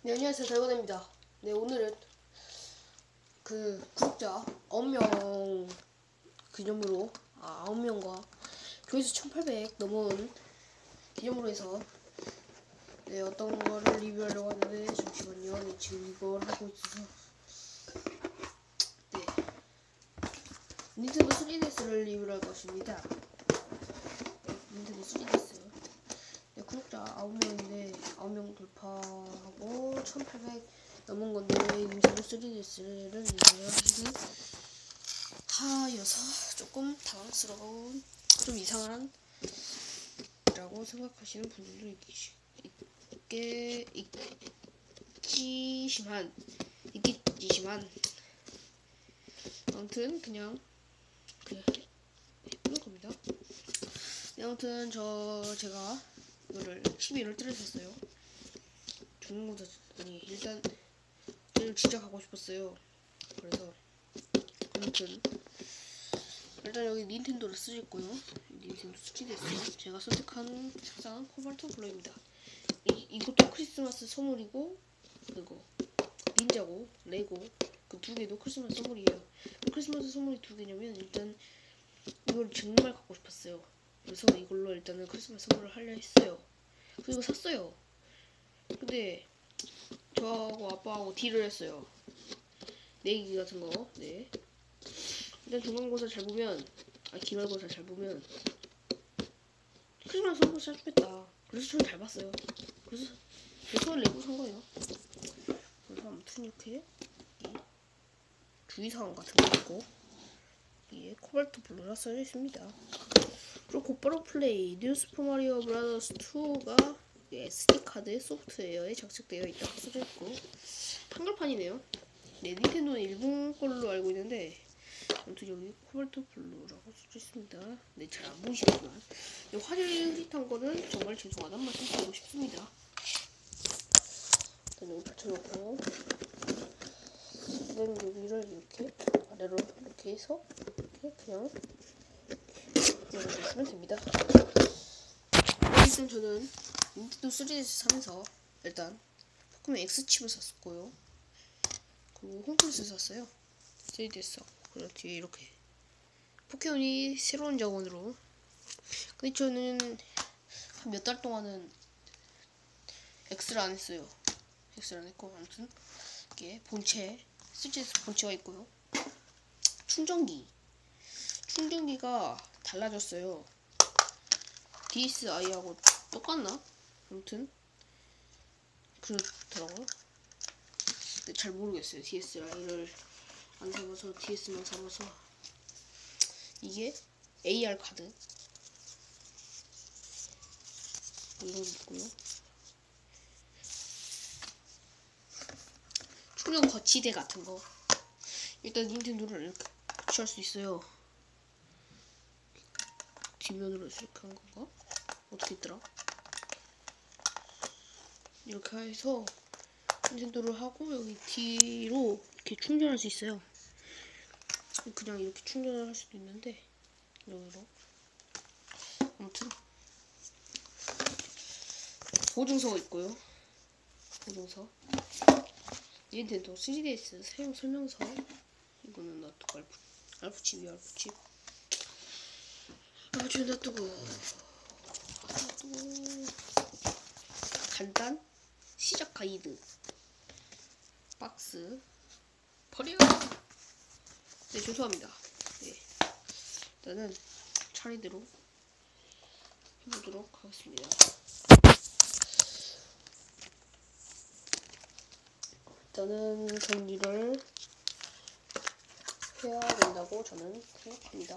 네, 안녕하세요. 달고나입니다. 네, 오늘은 그 구독자 9명 기념으로, 아, 9명과 조회수 1800 넘은 기념으로 해서 네, 어떤 거를 리뷰하려고 하는데, 잠시만요. 네, 지금 이걸 하고 있어서. 네. 닌텐도 3DS를 리뷰를 할 것입니다. 닌텐도 3DS. 네, 구독자 9명인데 9명 돌파하고 1800 넘은 건데 닌텐도 3DS를 리뷰하기는 하여서 조금 당황스러운 좀 이상한 라고 생각하시는 분들도 있기, 있게 있기시만 있겠지만 아무튼 그냥 그냥 해보는 겁니다. 네, 아무튼 저 제가 이거를 12를 뚫으셨어요. 죽는 것 도 아니 일단 게임 진짜 가고 싶었어요. 그래서 아무튼 일단 여기 닌텐도를 쓰셨고요. 닌텐도 스치됐어요. 제가 선택한 색상은 코발트 블루입니다. 이 이것도 크리스마스 선물이고 그리고 닌자고 레고 그 두 개도 크리스마스 선물이에요. 크리스마스 선물이 두 개냐면 일단 이걸 정말 갖고 싶었어요. 그래서 이걸로 일단은 크리스마스 선물을 하려 했어요. 그리고 샀어요. 근데 저하고 아빠하고 딜을 했어요. 내기 같은 거. 네. 일단 중간고사 잘 보면 아 기말고사 잘 보면 크리스마스 선물 사주겠다. 그래서 저는 잘 봤어요. 그래서 돈을 내고 산 거예요. 그래서 아무튼 이렇게 이 주의사항 같은 거 있고 위에 코발트 블루라 써져 있습니다. 그리고 곧바로 플레이 뉴 슈퍼 마리오 브라더스 2가 SD 카드 소프트웨어에 장착되어 있다고 써져 있고 한글판이네요. 네, 닌텐도는 일본 걸로 알고 있는데 아무튼 여기 코발트 블루라고 써져 있습니다. 네, 잘 안 보이시지만 네, 화질이 흐릿한 거는 정말 죄송하다는 말씀 드리고 싶습니다. 일단 여기 받쳐놓고 그다음 여기를 이렇게 아래로 이렇게 해서 이렇게 그냥 열어주시면 됩니다. 일단 저는 닌텐도 3DS 사면서 일단 포켓몬 X칩을 샀었고요. 그리고 홈플스를 샀어요. 3DS 그리고 뒤에 이렇게 포켓몬이 새로운 자원으로 근데 저는 한 몇 달 동안은 X를 안 했어요. X를 안 했고 아무튼 이게 본체 3DS 본체가 있고요. 충전기 충전기가 달라졌어요. DSi하고 똑같나? 아무튼 그렇더라고요. 잘 모르겠어요. DSi를 안 사봐서 DS만 사봐서 이게 AR 카드 게 있고요. 충전 거치대 같은 거 일단 닌텐도를 이렇게 거치할 수 있어요. 뒷면으로 이렇게 한 건가? 어떻게 있더라? 이렇게 해서 닌텐도를 하고 여기 뒤로 이렇게 충전할 수 있어요. 그냥 이렇게 충전을 할 수도 있는데 여기로. 아무튼. 보증서가 있고요. 보증서. 닌텐도 3DS 사용 설명서. 이거는 놔두고 알프 알프칩이 알프칩. 아주 놔두고. 놔두고. 간단 시작 가이드. 박스. 버려. 네 죄송합니다. 네. 일단은 차례대로 해보도록 하겠습니다. 일단은 정리를 해야 된다고 저는 생각합니다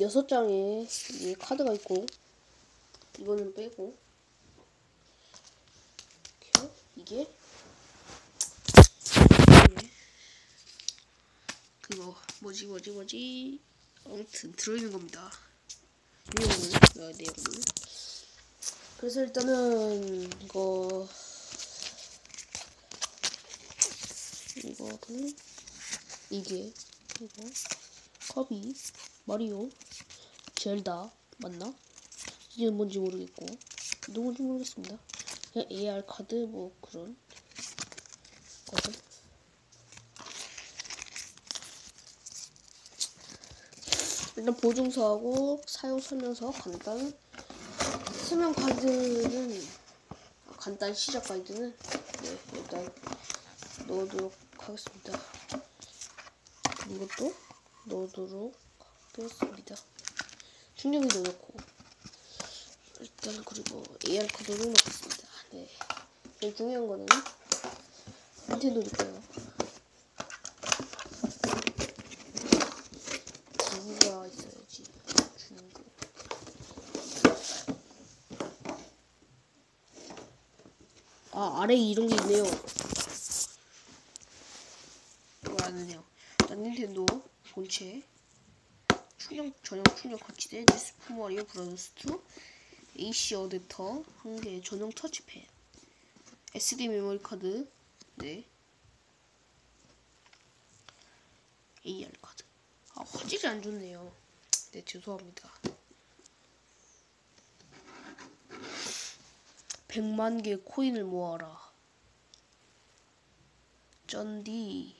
여섯 장에 이 카드가 있고 이거는 빼고. 이렇게 이게? 그거 뭐지 뭐지 뭐지? 아무튼 들어있는 겁니다. 내용을 넣어야 돼요 그래서 일단은 이거 이거는 이게 이거. 컵이 마리오. 젤다 맞나? 이게 뭔지 모르겠고 누군지 모르겠습니다. 그냥 AR 카드 뭐 그런 거죠. 일단 보증서하고 사용 설명서 간단 설명 가이드는 아, 간단 시작 가이드는 네 일단 넣어도록 하겠습니다. 이것도 넣어도록 하겠습니다. 충전기도 넣고 일단 그리고 AR 카드도 넣겠습니다. 네. 제일 중요한 거는 닌텐도니까요. 중구가 있어야지. 중구. 아 아래에 이런 게 있네요. 이거 아는요. 일단 닌텐도 본체 충전 전용 충전 거치대 뉴스프 마리오 브라더스 2 AC 어댑터 한개 전용 터치패드 SD 메모리 카드. 네. AR 카드. 아 화질이 안 좋네요. 네 죄송합니다. 100만 개 코인을 모아라. 쩐디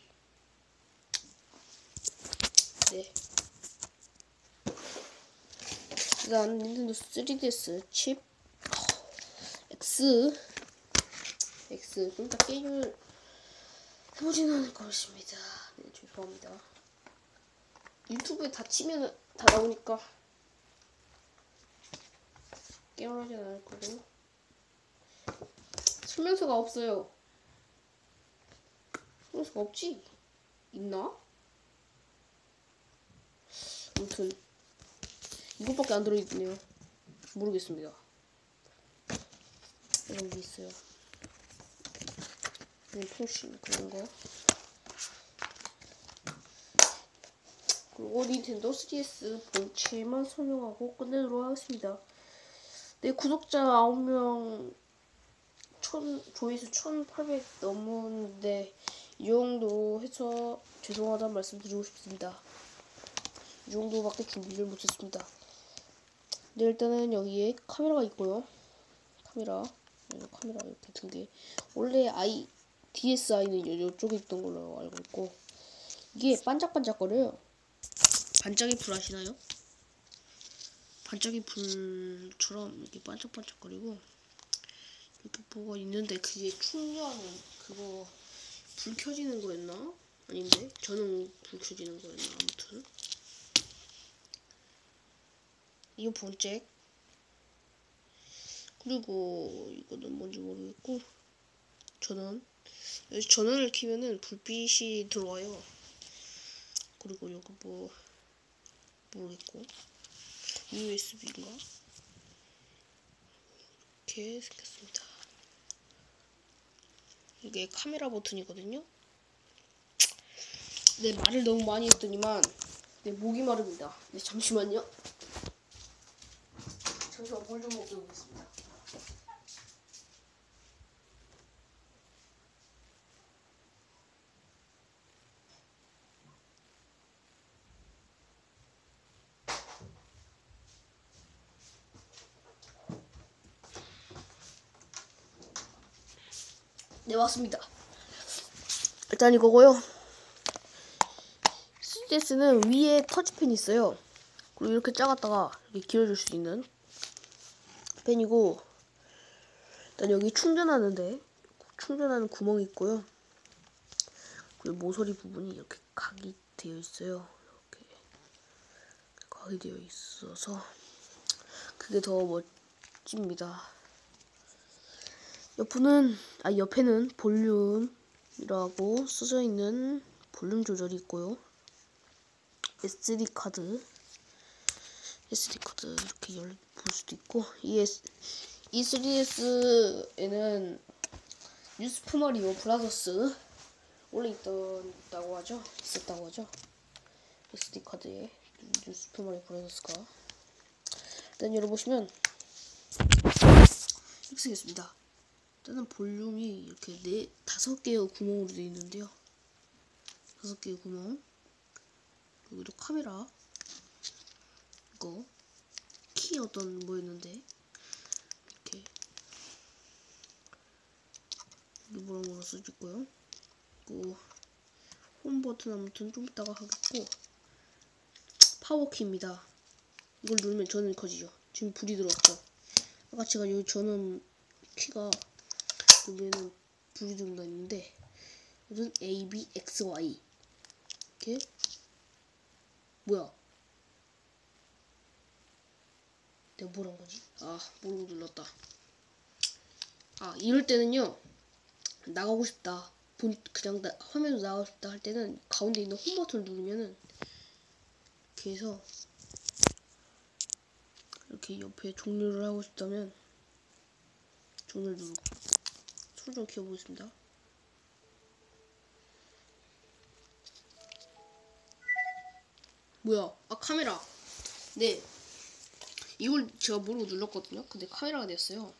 네 일단 닌텐도 3DS 칩 X X 좀 이따 게임을 해보진 않을 것입니다. 네 죄송합니다. 유튜브에 다 치면 다 나오니까 게임을 하진 않을 거고 설명서가 없어요. 설명서가 없지? 있나? 아무튼 이것밖에 안 들어있네요. 모르겠습니다. 이런 게 있어요. 네, 통신 그런 거. 그리고 닌텐도 3DS 본체만 설명하고 끝내도록 하겠습니다. 네, 구독자 9명 천, 조회수 1800 넘었는데 이 정도 해서 죄송하다는 말씀 드리고 싶습니다. 이 정도밖에 준비를 못했습니다. 네, 일단은 여기에 카메라가 있고요. 카메라, 네, 카메라 이렇게 두 개. 원래 i DSi는 이쪽에 있던 걸로 알고 있고 이게 반짝반짝거려요. 반짝이 불 아시나요? 반짝이 불처럼 이렇게 반짝반짝거리고 이렇게 뭐가 있는데 그게 충전은 그거 불 켜지는 거였나? 아닌데 저는 불 켜지는 거였나 아무튼 이거 본잭 그리고 이거는 뭔지 모르겠고 전원 여기 전원을 키면은 불빛이 들어와요. 그리고 여기 뭐 모르겠고 USB인가? 이렇게 생겼습니다. 이게 카메라 버튼이거든요? 네 말을 너무 많이 했더니만 네 목이 마릅니다. 네 잠시만요 잠시만 물 좀 먹고 오겠습니다. 네 왔습니다. 일단 이거고요. 3DS는 위에 터치펜이 있어요. 그리고 이렇게 작았다가 이렇게 길어질 수 있는 펜이고 일단 여기 충전하는데 충전하는 구멍이 있고요. 그리고 모서리 부분이 이렇게 각이 되어 있어요. 이렇게 각이 되어 있어서 그게 더 멋집니다. 옆은 아 옆에는 볼륨이라고 써져 있는 볼륨 조절이 있고요. SD 카드 SD 카드 이렇게 열볼 수도 있고 이, S, 이 3DS에는 뉴스프 마리오 브라더스 원래 있었다고 하죠? 있었다고 하죠? SD 카드에 슈퍼마리오 브라더스가. 일단 열어보시면 이렇게 생겼습니다. 일단은 볼륨이 이렇게 네 다섯 개의 구멍으로 되어 있는데요. 다섯 개의 구멍. 여기도 카메라. 이 거 키 어떤 뭐였는데 이렇게 뭐라 뭐라 써있고요. 그리고 홈 버튼 아무튼 좀 이따가 하겠고 파워키입니다. 이걸 누르면 전원이 커지죠. 지금 불이 들어왔죠. 아까 제가 여기 전원 키가 여기에는 불이 들어가 있는데 이건 A, B, X, Y 이렇게 뭐야? 내가 뭘한 거지? 아 모르고 눌렀다. 아 이럴 때는요 나가고 싶다. 본 그냥 나, 화면으로 나가고 싶다 할 때는 가운데 있는 홈 버튼을 누르면은 이렇게 해서 이렇게 옆에 종료를 하고 싶다면 종료를 누르고 손좀 키워보겠습니다. 뭐야? 아 카메라. 네. 이걸 제가 모르고 눌렀거든요. 근데 카메라가 됐어요.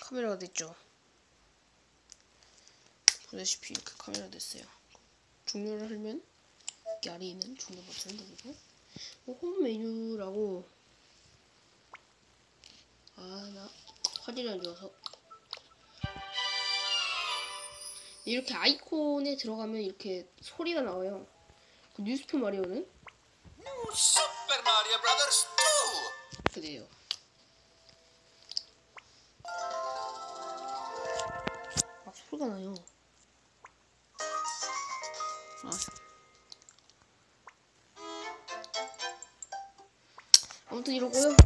카메라가 됐죠. 보다시피 이렇게 카메라 됐어요. 종료를 하면 여기 아래에 있는 종료 버튼을 누르고 어, 홈 메뉴라고 아나 화질이 안 좋아서 이렇게 아이콘에 들어가면 이렇게 소리가 나와요. 그 뉴스페 마리오는 Super Mario Brothers 2! 이렇게 돼요. 막 소리가 나요. 아. 아무튼 이러고요.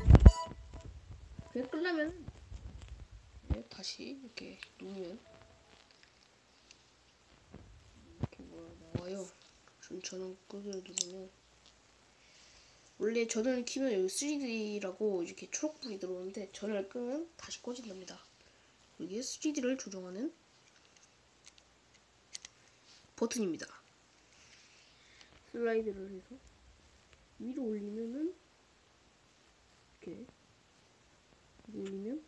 그냥 끝나면 네, 다시 이렇게 누르면 이렇게 뭐가 나와요. 저는 끄기를 누르면 원래 전원을 키면 여기 3D라고 이렇게 초록불이 들어오는데 전원을 끄면 다시 꺼진답니다. 이게 3D를 조정하는 버튼입니다. 슬라이드를 해서 위로 올리면은 이렇게 올리면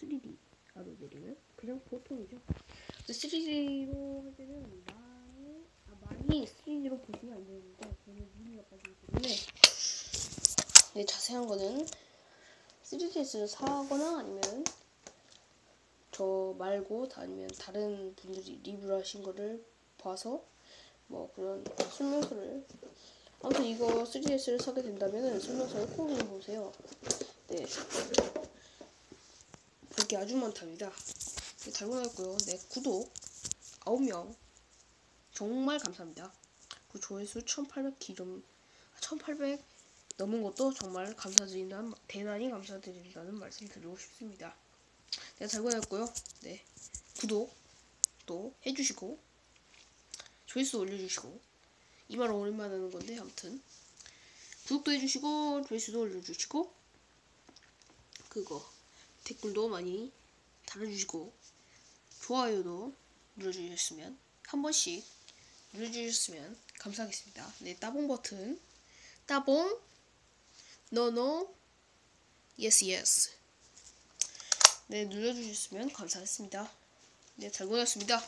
3D 아로 내리면 그냥 보통이죠. 근데 3D로 할 때는 많이 아, 많이 3D로 보시면 안 되는데 저는 눈이 나빠지기 때문에 네, 자세한 거는 3DS를 사거나 아니면 저 말고 아니면 다른 분들이 리뷰를 하신 거를 봐서 뭐 그런 설명서를 아무튼 이거 3DS를 사게 된다면 설명서를 꼭 읽어보세요. 네. 볼게 아주 많답니다. 네, 달고 나왔고요. 네, 구독 9명 정말 감사합니다. 그 조회수 1800 기점 1800 넘은 것도 정말 감사드린다는 대단히 감사드린다는 말씀 드리고 싶습니다. 네, 잘 보냈고요. 네, 구독 또 해주시고 조회수 올려주시고 이말 오랜만에 하는 건데 아무튼 구독도 해주시고 조회수도 올려주시고 그거 댓글도 많이 달아주시고 좋아요도 눌러주셨으면 한 번씩 눌러주셨으면 감사하겠습니다. 네, 따봉 버튼 따봉 no no yes yes 네 눌러주셨으면 감사하겠습니다. 네, 잘 보냈습니다.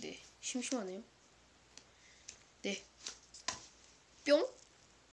네, 심심하네요. 네, 뿅.